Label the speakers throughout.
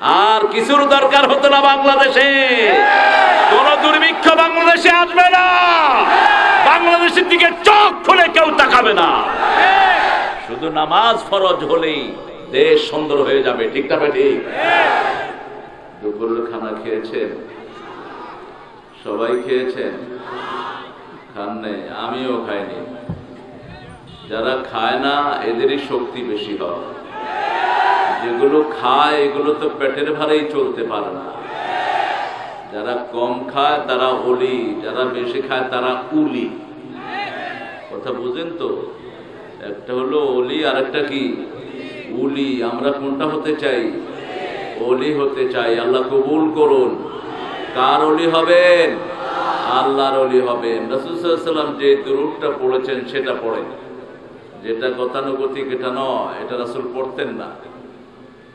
Speaker 1: আর কিছুর দরকার হতো না বাংলাদেশে। কোন দুর্ভিক্ষ বাংলাদেশে আসবে না। বাংলাদেশের দিকে চোখ খুলে কেউ তাকাবে না। শুধু নামাজ ফরজ হলেই দেশ সুন্দর হয়ে যাবে, ঠিক না ঠিক? দুপুরের খানা খেয়েছেন? সবাই খেয়েছেন? খান নাই, আমিও খাইনি। যারা খায় না, এদেরই শক্তি বেশি হয়। যেগুলো খায়, এগুলো তো পেটের ভারেই চলতে পারে না। যারা কম খায়, তারা অলি, যারা বেশি খায়, তারা উলি। কথা বুঝেন তো? একটা হলো অলি আর একটা কি? উলি। আমরা কোনটা হতে চাই? অলি হতে চাই। আল্লাহ কবুল করুন। কার অলি হবেন? আল্লাহর অলি হবেন। রসুলাম যে দুরুদটা পড়েছেন, সেটা পড়েন। যেটা গতানুগতিক, এটা নয়। এটা রাসুল পড়তেন না।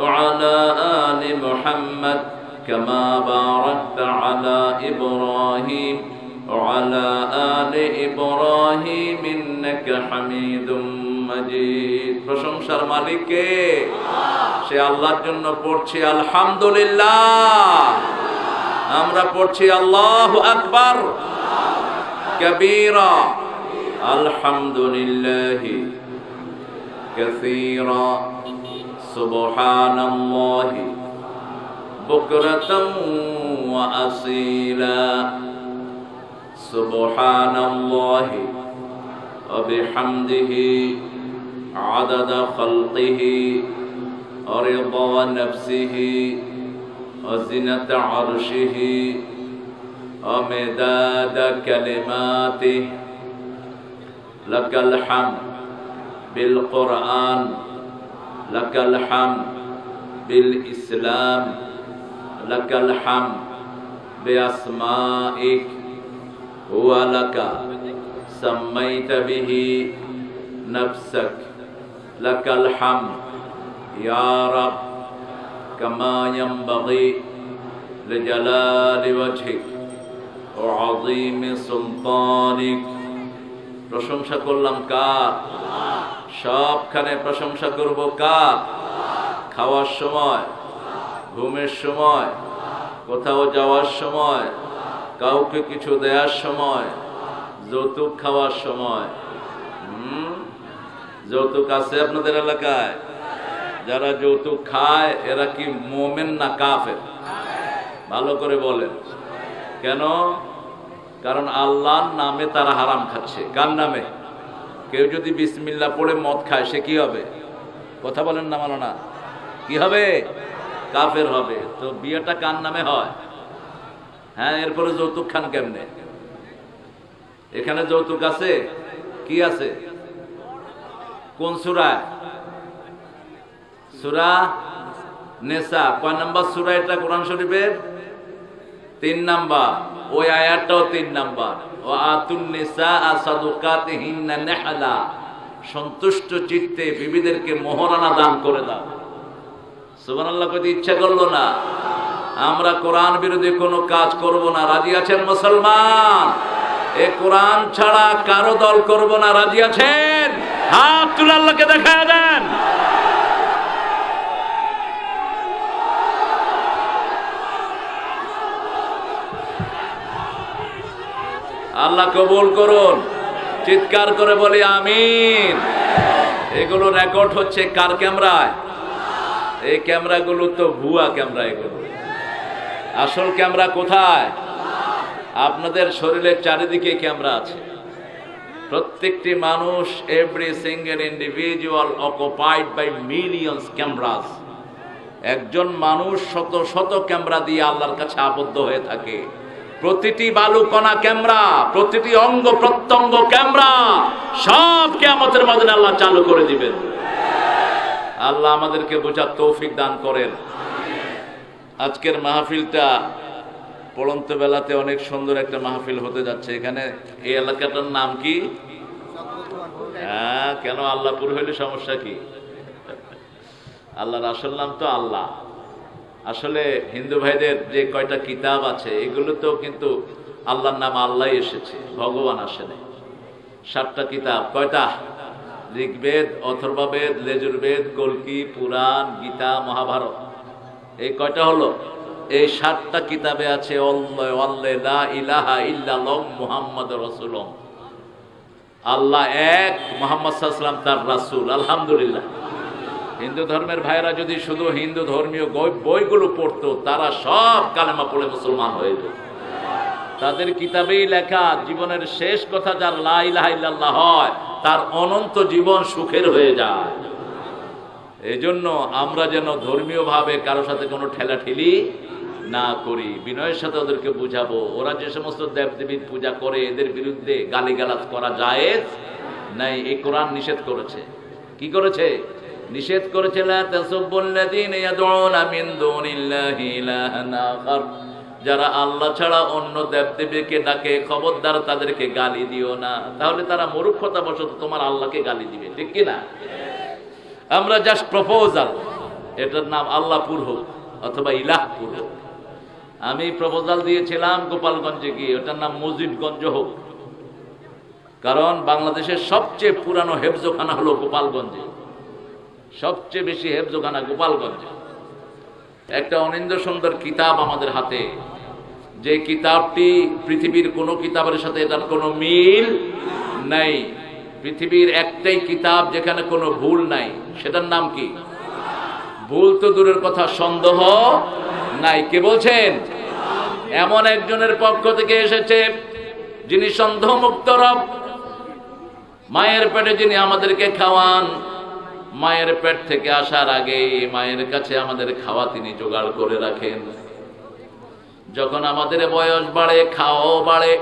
Speaker 1: وعلى آل محمد كما باركت على إبراهيم وعلى آل إبراهيم إنك حميد مجيد প্রশংসার মালিককে সে আল্লাহর জন্য পড়ছি আলহামদুলিল্লাহ আমরা পড়ছি আল্লাহ আকবার কবীরা আলহামদুলিল্লাহ كثيرا سبحان الله بكرة وأصيلا. سبحان الله وبحمده عدد خلقه ورضا نفسه وزنة عرشه ومداد كلماته. لك الحمد بالقرآن لك الحمد بالإسلام لك الحمد بأسمائك هو لك سميت به نفسك لك الحمد يا رب كما ينبغي لجلال وجهك وعظيم سلطانك প্রশংসা করলাম কার সবখানে প্রশংসা করব কার? খাওয়ার সময়, ঘুমের সময়, কোথাও যাওয়ার সময়, কাউকে কিছু দেওয়ার সময়, যৌতুক খাওয়ার সময়। হুম? যৌতুক আছে আপনাদের এলাকায়? যারা যৌতুক খায়, এরা কি মোমেন না কাফের? ভালো করে বলেন। কেন? কারণ আল্লাহর নামে তারা হারাম খাচ্ছে। কার নামে? কেউ যদি বিসমিল্লা পড়ে মদ খায়, সে কি হবে? কথা বলেন না মানো না কি হবে? কাফের হবে। তো বিয়েটা কার নামে হয়? হ্যাঁ এরপরে যৌতুক খান কেমনে? এখানে যৌতুক আছে? কি আছে? কোন সুরা? সুরা নেশা কয় নাম্বার সুরা এটা কোরআন শরীফের? তিন নাম্বার। ওই আয়াতটাও তিন নাম্বার। সন্তুষ্ট চিত্তে বিবিদেরকে মোহরানা দান করে দাও। সুবহানাল্লাহ, কইতে ইচ্ছা করল না। আমরা কোরআন বিরোধী কোনো কাজ করব না। রাজি আছেন মুসলমান? এ কোরআন ছাড়া কারও দল করব না। রাজি আছেন? হাত তুলে আল্লাহকে দেখা দেন। আল্লাহ কবুল করুন। চিৎকার করে বলি, আমিন। এগুলো রেকর্ড হচ্ছে কার ক্যামেরায়? এই ক্যামেরাগুলো তো ভুয়া ক্যামেরা এগুলো। আসল ক্যামেরা কোথায়? আপনাদের শরীরের চারিদিকে ক্যামেরা আছে। প্রত্যেকটি মানুষ every single individual occupied by millions cameras একজন মানুষ শত শত ক্যামেরা দিয়ে আল্লাহর কাছে আবদ্ধ হয়ে থাকে। প্রতিটি বালুকণা ক্যামেরা, প্রতিটি অঙ্গ প্রত্যঙ্গ ক্যামেরা সব কেমতের মধ্যে আল্লাহ চালু করে দিবেন। আল্লাহ আমাদেরকে বোঝার তৌফিক দান করেন। আজকের মাহফিলটা পড়ন্ত বেলাতে অনেক সুন্দর একটা মাহফিল হতে যাচ্ছে এখানে। এই এলাকাটার নাম কি? হ্যাঁ কেন আল্লাহপুর হইলে সমস্যা কি? আল্লাহর আসল নাম তো আল্লাহ। আসলে হিন্দু ভাইদের যে কয়টা কিতাব আছে এগুলো তো কিন্তু আল্লাহর নাম আল্লাহ এসেছে, ভগবান আসেনি সাতটা কিতাব, কয়টা? ঋগ্বেদ, অথর্ববেদ, লেজুর্বেদ কলকি পুরাণ, গীতা, মহাভারত। এই কয়টা হলো? এই সাতটা কিতাবে আছে ইলাহা ইল্লাল্লাহ মুহাম্মদ রাসূলুল্লাহ। আল্লাহ এক, মোহাম্মদ তার রাসূল, আলহামদুলিল্লাহ। হিন্দু ধর্মের ভাইরা যদি শুধু হিন্দু ধর্মীয় বইগুলো পড়তো, তারা সব কালেমা পড়ে মুসলমান হয়ে যেত। তাদের কিতাবেই লেখা, জীবনের শেষ কথা যার লা ইলাহা ইল্লাল্লাহ হয়, তার অনন্ত জীবন সুখের হয়ে যায়। এই জন্য আমরা যেন ধর্মীয় ভাবে কারও সাথে কোনো ঠেলাঠেলি না করি। বিনয়ের সাথে ওদেরকে বুঝাবো, ওরা যে সমস্ত দেবদেবীর পূজা করে, এদের বিরুদ্ধে গালিগালাজ করা যায় নাই, এই কোরআন নিষেধ করেছে। কি করেছে? নিষেধ করেছে যারা আল্লাহ ছাড়া অন্য দেবদেবীকে ডাকে, খবরদার তাদেরকে গালি দিও না। তাহলে তারা মূর্খতা বশত তোমার আল্লাহকে গালি দিবে, ঠিক কি না? আমরা জাস্ট প্রপোজাল এটার নাম আল্লাহপুর হোক অথবা ইলাহপুর হোক। আমি প্রপোজাল দিয়েছিলাম গোপালগঞ্জে গিয়ে, ওটার নাম মসজিদগঞ্জ হোক। কারণ বাংলাদেশের সবচেয়ে পুরানো হেফজোখানা হলো গোপালগঞ্জে। সবচেয়ে বেশি হেফজোখানা গোপালগঞ্জে। একটা অনিন্দ সুন্দর কিতাব আমাদের হাতে। যে কিতাবটি পৃথিবীর কোনো কিতাবের সাথে এটার কোনো মিল নাই। পৃথিবীর একটাই কিতাব যেখানে কোনো ভুল নাই। সেটার নাম কি? ভুল তো দূরের কথা, সন্দেহ নাই। কে বলছেন? এমন একজনের পক্ষ থেকে এসেছে যিনি সন্দেহ মুক্ত রব। মায়ের পেটে যিনি আমাদেরকে খাওয়ান মায়ের পেট থেকে আসার আগে মায়ের কাছে আমাদের খাওয়া তিনি জোগাড় করে রাখেন। যখন আমাদের বয়স বাড়ে, খাওয়াও বাড়ে।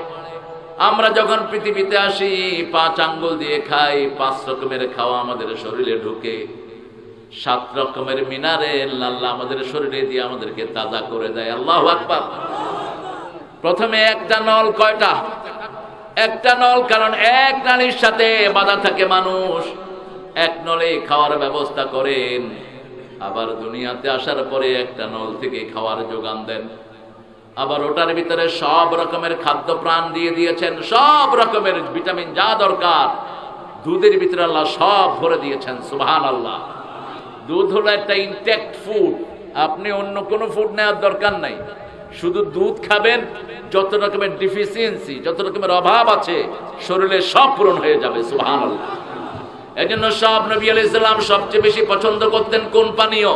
Speaker 1: আমরা যখন পৃথিবীতে আসি, পাঁচ আঙ্গুল দিয়ে খাই, পাঁচ রকমের খাওয়া আমাদের শরীরে ঢুকে। সাত রকমের মিনারে আল্লাহ আমাদের শরীরে দিয়ে আমাদেরকে তাজা করে দেয়। আল্লাহ আকবার। প্রথমে একটা নল কয়টা? একটা নল, কারণ এক নারীর সাথে বাধা থাকে মানুষ। এক নলে খাওয়ার ব্যবস্থা করেন। আবার দুনিয়াতে আসার পরে একটা নল থেকে খাওয়ার যোগান দেন। আবার ওটার ভিতরে সব রকমের খাদ্য প্রাণ দিয়ে দিয়েছেন, সব রকমের ভিটামিন যা দরকার। দুধের ভিতরে আল্লাহ সব ভরে দিয়েছেন সুবহান আল্লাহ দুধ হলো একটা ইনটেক্ট ফুড আপনি অন্য কোনো ফুড নেওয়ার দরকার নাই। শুধু দুধ খাবেন, যত রকমের ডিফিসিয়েন্সি যত রকমের অভাব আছে, শরীরে সব পূরণ হয়ে যাবে সুবহান আল্লাহ এই জন্য সব নবী আলাইহিস সালাম সবচেয়ে বেশি পছন্দ করতেন কোন পানীয়?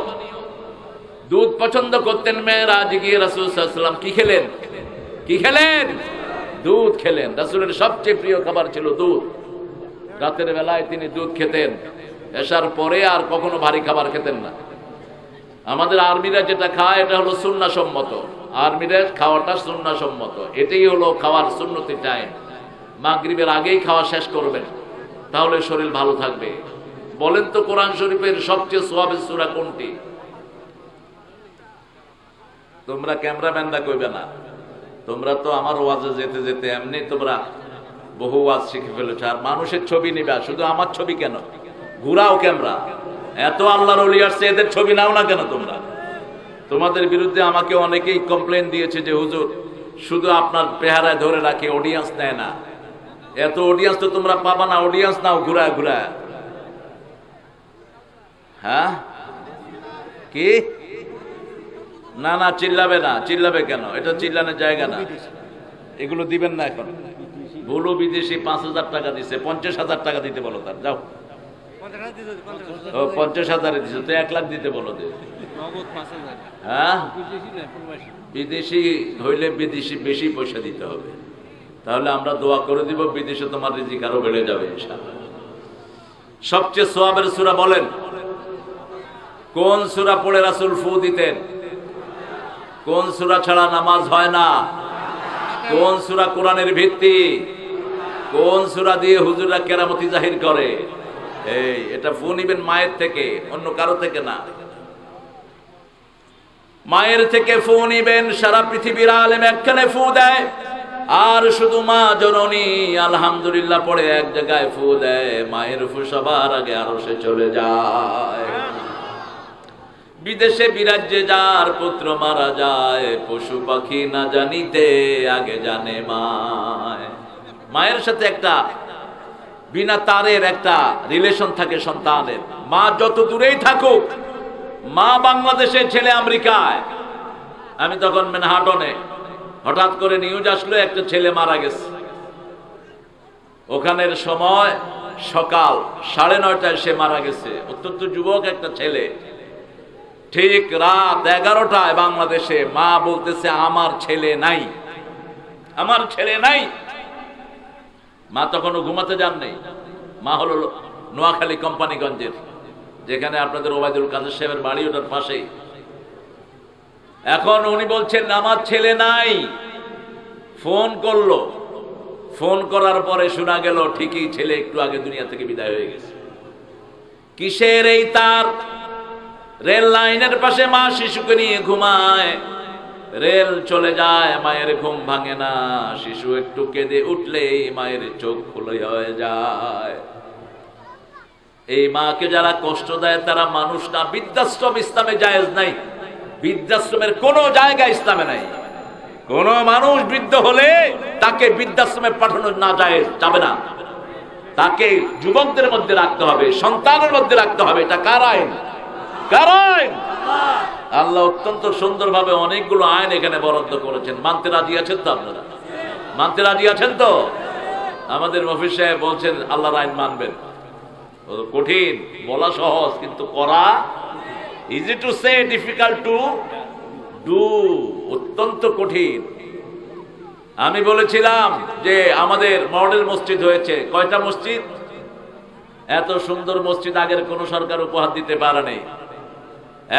Speaker 1: দুধ পছন্দ করতেন মেয়েরা গিয়ে রাসুল সাল্লাম কি খেলেন? কি খেলেন? দুধ খেলেন। রাসুলের সবচেয়ে প্রিয় খাবার ছিল দুধ। রাতের বেলায় তিনি দুধ খেতেন। এসার পরে আর কখনো ভারী খাবার খেতেন না। আমাদের আর্মিরা যেটা খায় এটা হলো সম্মত আর্মিরা খাওয়াটা সম্মত এটাই হলো খাওয়ার সুন্নতি টাইম। মাগরিবের আগেই খাওয়া শেষ করবেন। তাহলে শরীর ভালো থাকবে। বলেন তো কোরআন শরীফের সবচেয়ে সোয়াবের সুরা কোনটি? তোমরা ক্যামেরাম্যানরা কইবে না। তোমরা তো আমার ওয়াজে যেতে যেতে এমনি তোমরা বহু ওয়াজ শিখে ফেলেছো। আর মানুষের ছবি নিবা, শুধু আমার ছবি কেন? ঘুরাও ক্যামেরা। এত আল্লাহর অলি আসছে, এদের ছবি নাও না কেন তোমরা? তোমাদের বিরুদ্ধে আমাকে অনেকেই কমপ্লেন দিয়েছে যে, হুজুর, শুধু আপনার পেহারায় ধরে রাখে অডিয়েন্স নেয় না। এত অডিয়েন্স তো তোমরা পাবা না অডিয়েন্স নাও ঘুরা ঘুরা। হ্যাঁ? কি? না না চিল্লাবে না চিল্লাবে কেন? এটা চিল্লানোর জায়গা না। এগুলো দিবেন না এখন। ভুলো বিদেশি পাঁচ হাজার টাকা দিছে পঞ্চাশ হাজার টাকা দিতে বলো তার যাও। ও পঞ্চাশ হাজারে দিছে তো এক লাখ দিতে বলো হ্যাঁ? বিদেশি হইলে বিদেশি বেশি পয়সা দিতে হবে। তাহলে আমরা দোয়া করে দিব, বিদেশে তোমার রিজিক আরও বেড়ে যাবে সবচেয়ে সোয়াবের সুরা বলেন, কোন সুরা পড়ে রাসুল ফু দিতেন? কোন সুরা ছাড়া নামাজ হয় না? কোন সুরা কোরআনের ভিত্তি? কোন সুরা দিয়ে হুজুরা কেরামতি জাহির করে? এই, এটা ফু নিবেন মায়ের থেকে, অন্য কারও থেকে না। মায়ের থেকে ফু নিবেন, সারা পৃথিবীর আলেম একখানে ফু দেয়। আর শুধু মা জননী, আলহামদুলিল্লাহ পড়ে এক জায়গায় ফু দেয়। মায়ের ফু সবার আগে আরও সে চলে যায়। বিদেশে বিরাজ্যে যার পুত্র মারা যায়, পশু পাখি না জানিতে আগে জানে মায়। মায়ের সাথে একটা বিনা তারের একটা রিলেশন থাকে সন্তানের। মা যত দূরেই থাকুক, মা বাংলাদেশে ছেলে আমেরিকায়। আমি তখন মেনহাটনে হঠাৎ করে নিউজ আসলো, একটা ছেলে মারা গেছে। ওখানের সময় সকাল সাড়ে নয়টায় সে মারা গেছে। অত্যন্ত যুবক একটা ছেলে। ঠিক রাত এগারোটায় বাংলাদেশে মা বলতেছে, আমার ছেলে নাই। আমার ছেলে নাই। মা তখনও ঘুমাতে যান নেই। মা হলো নোয়াখালী কোম্পানিগঞ্জের, যেখানে আপনাদের ওবায়দুল কাদের সাহেবের বাড়ি, ওটার পাশেই। এখন উনি বলছেন, আমার ছেলে নাই। ফোন করল। ফোন করার পরে শোনা গেল, ঠিকই ছেলে একটু আগে দুনিয়া থেকে বিদায় হয়ে গেছে। কিসের এই তার? রেল লাইনের পাশে মা শিশুকে নিয়ে ঘুমায়। রেল চলে যায়, মায়ের ঘুম ভাঙে না। শিশু একটু কেঁদে উঠলেই মায়ের চোখ খুলে হয়ে যায়। এই মাকে যারা কষ্ট দেয়, তারা মানুষ না। বৃদ্ধাশ্রম ইসলামে জায়েজ নাই। বৃদ্ধাশ্রমের কোনো জায়গা ইসলামে নাই। কোন মানুষ বৃদ্ধ হলে তাকে বৃদ্ধাশ্রমে পাঠানো না যায়, যাবে না। তাকে যুবকদের মধ্যে রাখতে হবে, সন্তানের মধ্যে রাখতে হবে। এটা কার আইন? কার আইন? আল্লাহ অত্যন্ত সুন্দরভাবে অনেকগুলো আইন এখানে বরাদ্দ করেছেন। মানতে রাজি আছেন তো আপনারা? মানতে রাজি আছেন তো? আমাদের মফিজ সাহেব বলছেন, আল্লাহর আইন মানবেন। কঠিন, বলা সহজ, কিন্তু করা easy to say difficult to do অত্যন্ত কঠিন। আমি বলেছিলাম যে আমাদের মডেল মসজিদ হয়েছে। কয়টা মসজিদ? এত সুন্দর মসজিদ আগের কোন সরকার উপহার দিতে পারেনি।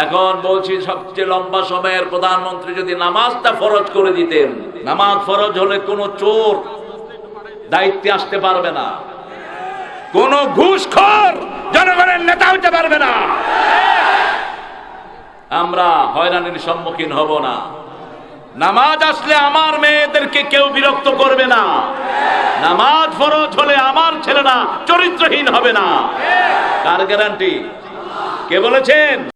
Speaker 1: এখন বলছি সবচেয়ে লম্বা সময়ের প্রধানমন্ত্রী যদি নামাজটা ফরজ করে দিতেন, নামাজ ফরজ হলে কোনো চোর দায়িত্বে আসতে পারবে না। কোন ঘুষখোর জনগণের নেতা হতে পারবে না। আমরা হয়রানির সম্মুখীন হব না। নামাজ আসলে আমার মেয়েদেরকে কেউ বিরক্ত করবে না। নামাজ ফরজ হলে আমার ছেলেরা চরিত্রহীন হবে না। কার গ্যারান্টি? কে বলেছেন?